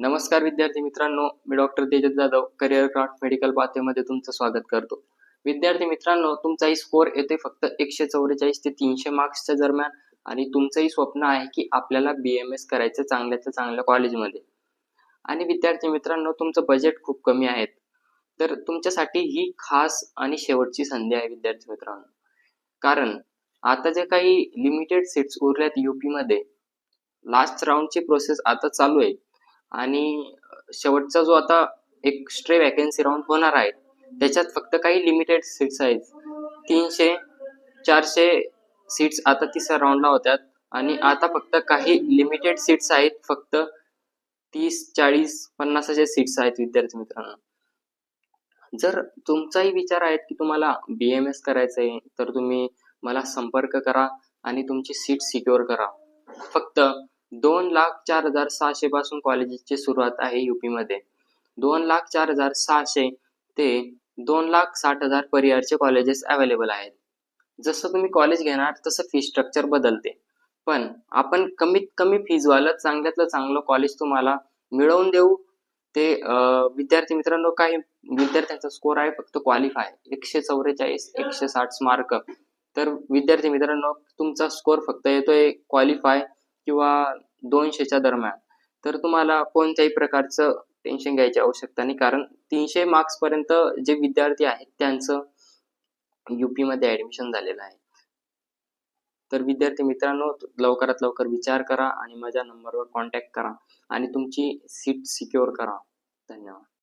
नमस्कार विद्यार्थी मित्रांनो मी doctor Tejas Jadhav career craft medical पाथवेमध्ये तुमचं स्वागत करतो. विद्यार्थी मित्रांनो तुमचाही स्कोअर येते फक्त एकशे चौवेचाळीस ते तीनशे मार्क्सच्या दरम्यान आणि तुमचंही स्वप्न आहे की आपल्याला बी एम एस करायचं चांगल्याच्या चांगल्या कॉलेजमध्ये. आणि विद्यार्थी मित्रांनो तुमचं बजेट खूप कमी आहे तर तुमच्यासाठी ही खास आणि शेवटची संधी आहे विद्यार्थी मित्रांनो. कारण आता जे काही लिमिटेड सीट्स उरल्यात युपीमध्ये लास्ट राऊंडची प्रोसेस आता चालू आहे. आणि शेवटचा जो आता एक स्ट्रे वॅकन्सी राऊंड होणार आहे त्याच्यात फक्त काही लिमिटेड सीट्स आहेत. तीनशे चारशे सीट्स आता तिसऱ्या राऊंडला होत्यात आणि आता फक्त काही लिमिटेड सीट्स आहेत फक्त तीस चाळीस पन्नास असे सीट्स आहेत विद्यार्थी मित्रांनो. जर तुमचाही विचार आहे की तुम्हाला बी एम एस करायचं आहे तर तुम्ही मला संपर्क करा आणि तुमची सीट सिक्युअर करा. फक्त दोन लाख चार हजार सहाशे पासून कॉलेजेसची सुरुवात आहे युपीमध्ये दोन लाख चार हजार सहाशे ते दोन लाख साठ हजार पर इयरचे कॉलेजेस अवेलेबल आहेत. जसं तुम्ही कॉलेज घेणार तसं फी स्ट्रक्चर बदलते. पण आपण कमीत कमी फीजवालं चांगल्यातलं चांगलं कॉलेज तुम्हाला मिळवून देऊ. ते विद्यार्थी मित्रांनो काही विद्यार्थ्यांचा स्कोर आहे फक्त क्वालिफाय एकशे चौवेचाळीस एकशे साठ मार्क तर विद्यार्थी मित्रांनो तुमचा स्कोर फक्त येतोय क्वालिफाय किंवा दोनशेच्या दरम्यान. तर तुम्हाला कोणत्याही प्रकारचं टेन्शन घ्यायची आवश्यकता नाही. कारण तीनशे मार्क्स पर्यंत जे विद्यार्थी आहेत त्यांचं युपी मध्ये ऍडमिशन झालेलं आहे. तर विद्यार्थी मित्रांनो लवकरात लवकर विचार करा आणि माझ्या नंबरवर कॉन्टॅक्ट करा आणि तुमची सीट सिक्युअर करा. धन्यवाद.